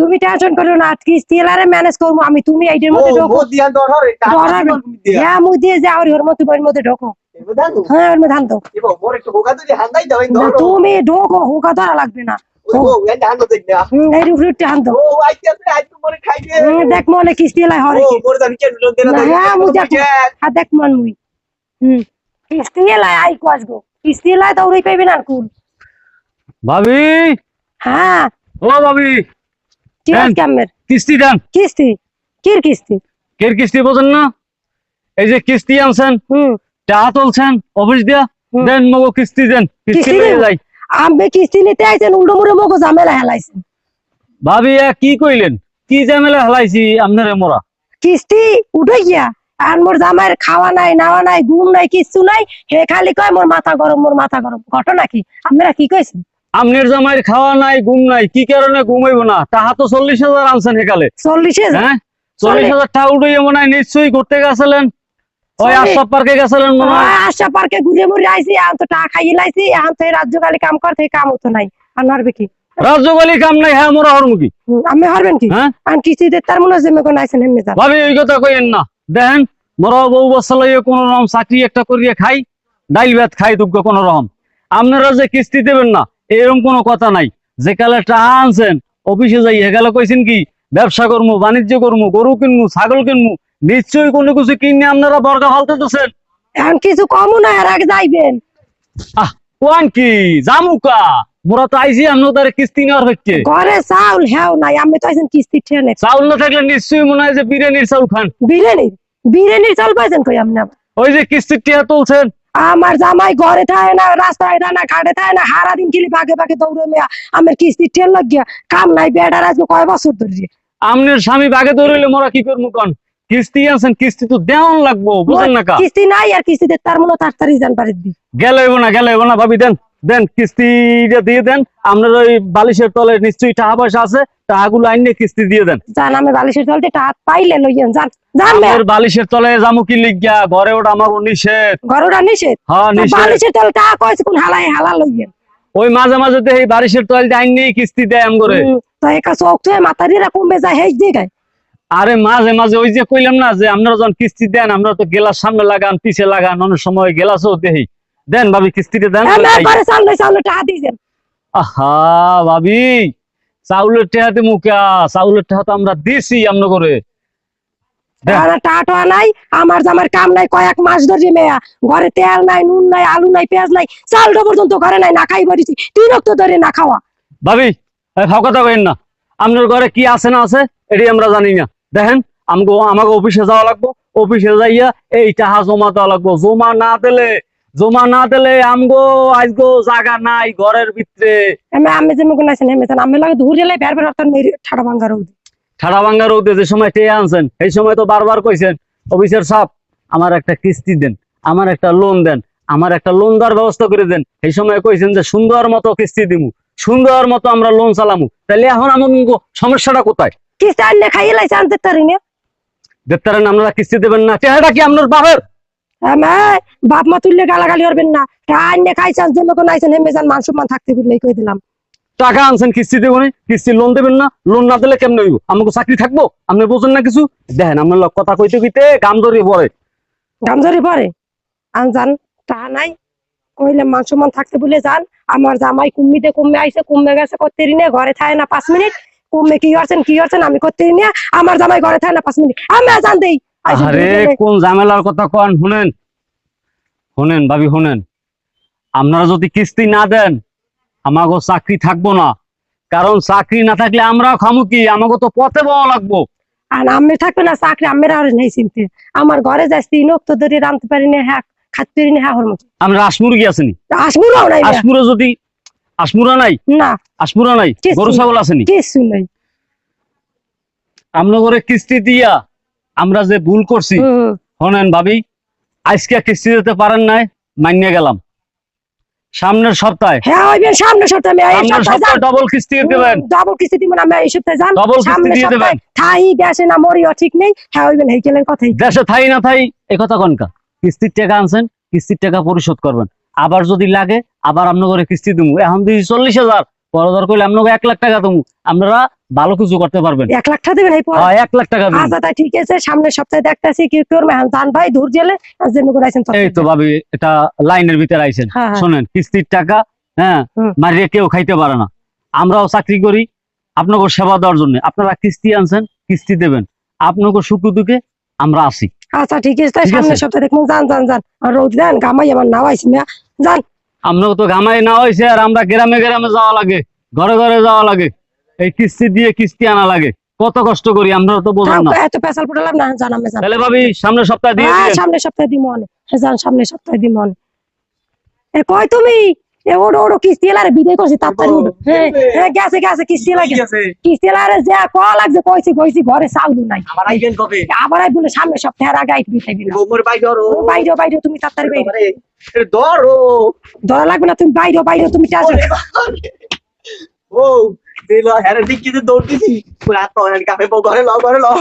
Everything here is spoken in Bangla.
তুমি টেনশন করো না কিস্তি এলারে ম্যানেজ করব আমি তুমি এইটার মধ্যে ঢোকো। হ্যাঁ মুই দিয়ে যাও ওর মতো বইয়ের মধ্যে ঢোকো। হ্যাঁ ওর মধ্যে আনতো এবো মোর একটু হোগা তুই হান্দাই দাও না, ধরো। তুমি ঢোকো হুকা ধরা লাগবে না। দেখ মনে কিস্তি এলাই হরে হ্যাঁ। হ্যাঁ দেখ মন মুই কিস্তি এলাই আই গো। কিস্তি এলাই তো ওরই পাইবে না কুল। ভাবি? হ্যাঁ। ও ভাবি। কিস্তি দেন। কিস্তি? কির কিস্তি? কের কিস্তি বোঝেন না? এই যে কিস্তি আনছেন টাকা তুলছেন অফিস দিয়া দেন মগো কিস্তি দেন কিস্তি যাই। আমি কিস্তি নিতে আইছেন উল্টো মুড়ো মগো ঝামেলা হেলাইছেন ভাবি কি কইলেন? কি ঝামেলা হেলাইছি আপনারে মোরা? কিস্তি উঠে গিয়া আর মোর জামাইয়ের খাওয়া নাই নাওয়া নাই ঘুম নাই কিচ্ছু নাই হে খালি কয় মোর মাথা গরম মোর মাথা গরম। ঘটনা কি? আপনারা কি কইছেন? আমনের জামাইয়ের খাওয়া নাই ঘুম নাই কি কারণে ঘুমাইবো না? তাহা তো চল্লিশ হাজার আনছেন হেকালে। চল্লিশে হ্যাঁ? চল্লিশ হাজার টাকা উঠে মনে হয় নিশ্চয়ই ঘুরতে গেছিলেন। ওই পার্কে গেছিলেন মনে হয়? আশা পার্কে ঘুরে মুড়ে আইছি এখন তো টাকা খাইয়ে লাইছি এখন তো এই রাজ্য কালি কাম করতে কাম হতো নাই। কাম নাই হ্যাঁ মোরা হরমুখী হুম, আমি হারবেন কি? হ্যাঁ? তার মনে আইছেন ভাবি ওই কথা কইেন না। দেখেন মোরা বউ বছর লইয়ে কোন রকম চাকরি একটা করিয়ে খাই ডাইল ভাত খাই দুগ্গ কোন রকম। আপনারা যে কিস্তি দেবেন না এরকম কোনো কথা নাই। যে কালে টাকা আনছেন অফিসে যাই হেকালে কইছেন কি ব্যবসা করমু বাণিজ্য করমু গরু কিনমু ছাগল কিনমু নিশ্চয়ই কোনো কিছু কিনে আপনারা বর্গা ফালতে দিচ্ছেন এখন কিছু কমও না আর আগে যাইবেন। আহ কোয়ান কি? জামুকা? মোরা তো আইছি আপনার তারে কিস্তি নেওয়ার হচ্ছে ঘরে চাউল হ্যাঁ নাই আমি তো আইছেন কিস্তি ঠেনে চাউল না থাকলে নিশ্চয়ই মনে হয় যে বিরিয়ানির চাউল খান। বিরিয়ানি বিরিয়ানির চাউল পাইছেন কই আপনি? ওই যে কিস্তির টিয়া তুলছেন আমার জামাই ঘরে থাকে না রাস্তায় থাকে না ঘাটে থাকে না হারা দিন খেলি ফাঁকে ভাগে দৌড়ে মেয়া। আমার কিস্তি ঠেল লাগিয়া কাম নাই বেড়ার আজকে কয় বছর ধরে আমনের স্বামী বাগে দৌড়লে মোরা কি করব কন? কিস্তি আছেন কিস্তি তো দেওয়ান লাগবো বুঝেন না কিস্তি নাই আর কিস্তিতে তার মনে তাড়াতাড়ি যান পারে দি। গেলে না গেলে না ভাবি দেন। দেন কিস্তিটা দিয়ে দেন আপনার ওই বালিশের তলে নিশ্চয়ই টাকা পয়সা আছে টাকাগুলো আইনে কিস্তি দিয়ে দেন। যান আমি বালিশের তলতে টাকা পাইলে লইয়েন যান মেয়া বালিশের তলে জামু কি লিখিয়া ঘরে ওটা আমার নিষেধ। ঘরটা নিষেধ? হ্যাঁ নিষেধ। বালিশের তলে টাকা কয়েছে কোন হালাই হালা লইয়েন ওই মাঝে মাঝে তো এই বালিশের তলে আইনে কিস্তি দেয় আম করে তো একা চোখ তো মাতারিরা কমবে যায় হেজ দিগায় আরে মাঝে মাঝে ওই যে কইলাম না যে আপনারা যখন কিস্তি দেন আমরা তো গেলাস সামনে লাগান পিছে লাগান অনেক সময় গেলাসও দেই দেন ভাবি কিস্তিটা দেন টাকা আহা ভাবি চাউলের টেহাতে মুখা চাউলের টেহা তো আমরা দিছি আমরা করে নাই আমার জামার কাম নাই কয়েক মাস ধরে মেয়া। ঘরে তেল নাই নুন নাই আলু নাই পেঁয়াজ নাই চালটা পর্যন্ত ঘরে নাই না খাই বাড়িছি তিন রক্ত ধরে না খাওয়া। ভাবি কথা কইেন না। আপনার ঘরে কি আছে না আছে এটি আমরা জানি না। দেখেন আমগো আমাকে অফিসে যাওয়া লাগবো। অফিসে যাইয়া এই টাকা জমা দেওয়া লাগবো। জমা না দিলে জমা না দিলে আমগো আজগো জায়গা নাই ঘরের ভিতরে। আমি আমি যে মুখ নাইছেন হেমেছেন আমি লাগে ধরে লাই বের বের অর্থাৎ মেরে ঠাড়া ভাঙ্গা রোদ। ঠাড়া ভাঙ্গা রোদে যে সময় টেয়ে আনছেন এই সময় তো বারবার কইছেন অফিসের সাপ আমার একটা কিস্তি দেন আমার একটা লোন দেন আমার একটা লোন দেওয়ার ব্যবস্থা করে দেন। এই সময় কইছেন যে সুন্দর মতো কিস্তি দিমু সুন্দর মতো আমরা লোন চালামু। তাহলে এখন আমার সমস্যাটা কোথায়? কিস্তি আনলে খাইয়ে লাইছে আনতে পারি না দেখতারেন আপনারা কিস্তি দেবেন না। চেহারাটা কি আপনার বাপের? আমি বাপ মা তুললে গালাগালি করবেন না। টাকা আনলে খাইছেন যে মুখ নাইছেন হেমেছেন মান সম্মান থাকতে বললেই কই দিলাম। টাকা আনছেন কিস্তি দেবেন কিস্তি লোন দেবেন না লোন না দিলে কেমন হইব? আমাকে চাকরি থাকব? আপনি বোঝেন না কিছু? দেখেন আপনার লোক কথা কইতে কইতে গাম ধরিয়ে পড়ে। গামজরি পরে আন যান টাকা নাই। কইলে মান সম্মান থাকতে বলে যান। আমার জামাই কুম্মিতে কুম্মে আইছে কুম্মে গেছে করতে নিয়ে ঘরে থাকে না পাঁচ মিনিট। কুম্মে কি করছেন কি করছেন আমি করতে নিয়ে আমার জামাই ঘরে থাকে না পাঁচ মিনিট। আমি জান দেই। আরে কোন ঝামেলার কথা কন? শুনেন। শুনেন ভাবি শুনেন। আপনারা যদি কিস্তি না দেন আমাগো চাকরি থাকব না। কারণ চাকরি না থাকলে আমরাও খামু কি? আমাকে তো পথে পাওয়া লাগবো। আর আমি থাকবে না চাকরি আমের আর নেই চিনতে। আমার ঘরে যাচ্ছি তিন তো ধরে রাঁধতে পারি না হ্যাঁ খাতে পারি না হ্যাঁ মতো। আমরা আসমুরগি আসেনি আসবুরাও নাই মেয়া। আসমুরে যদি আসমুরা নাই? না। আসমুরা নাই। গরু ছাগল আসেনি কিছু নাই। আমরা কিস্তি দিয়া আমরা যে ভুল করছি। শোনেন ভাবি আজকে কিস্তি দিতে পারেন নাই মান্য গেলাম। সামনের সপ্তাহে। হ্যাঁ ওইবেন সামনে সপ্তাহে আমি এই সপ্তাহে সপ্তাহে ডবল কিস্তি দেবেন ডাবল কিস্তি দিব আমি এই সপ্তাহে যান। ডবল কিস্তি দিয়ে দেবেন। থাই দেশে না মরিও ঠিক নেই। হ্যাঁ ওইবেন হেকেলের কথাই। দেশে থাই না থাই এই কথা কনকা কিস্তির টাকা আনছেন কিস্তির টাকা পরিশোধ করবেন। আবার যদি লাগে আবার আপনার কিস্তি দিব এখন দিই চল্লিশ হাজার। করলে আপনাকে এক লাখ টাকা দেবো। আপনারা ভালো কিছু করতে পারবেন। এক লাখ টাকা দেবেন হ্যাঁ, এক লাখ টাকা আচ্ছা ঠিক আছে। সামনের সপ্তাহে দেখতেছি কি করবে হ্যাঁ, জান ভাই দূর জেলে যেন করে আইছেন এই তো ভাবি এটা লাইনের ভিতরে আইছেন হ্যাঁ হ্যাঁ। কিস্তির টাকা হ্যাঁ মারিয়ে কেউ খাইতে পারে না। আমরাও চাকরি করি আপনাকে সেবা দেওয়ার জন্য। আপনারা কিস্তি আনছেন কিস্তি দেবেন। আপনাকে সুখ দুঃখে আমরা আসি। আচ্ছা ঠিক আছে। তাই সামনের সপ্তাহে দেখুন যান যান যান আর রোদ দেন গামাই আমার নাও মিয়া। যান আপনাকে তো ঘামাই না হয়েছে আর আমরা গ্রামে গ্রামে যাওয়া লাগে ঘরে ঘরে যাওয়া লাগে। এই কিস্তি দিয়ে কিস্তি আনা লাগে। কত কষ্ট করি আমরা তো বোঝা না। এত পেশাল পড়লাম না জান আমি যান তাহলে ভাবি সামনে সপ্তাহে দিয়ে দিন সামনে সপ্তাহে দিই অনেক। হ্যাঁ জান সামনে সপ্তাহে দিই অনেক। এ কই তুমি? ওড়ো ওড়ো কিস্তি এলারে বিদায় করছি তাড়াতাড়ি উঠো। হ্যাঁ হ্যাঁ গেছে গেছে কিস্তি কিস্তি এলারে যা ক লাগছে কইছি কইছি ঘরে চাউল নাই। আমার আইবেন কবে? আবার আই বলে সামনের সপ্তাহে আগে আইতে বিতাইবি না। বৌমর বাই ধরো। বাইরে বাইরে তুমি তাড়াতাড়ি বাইরে। ধরো। ধরা লাগবে না তুমি বাইরে বাইরে তুমি চাষ। ও দিল হ্যাঁ ঠিক কিছু দৌড় দিছি। পুরা তো কাফে ঘরে লও ঘরে লও।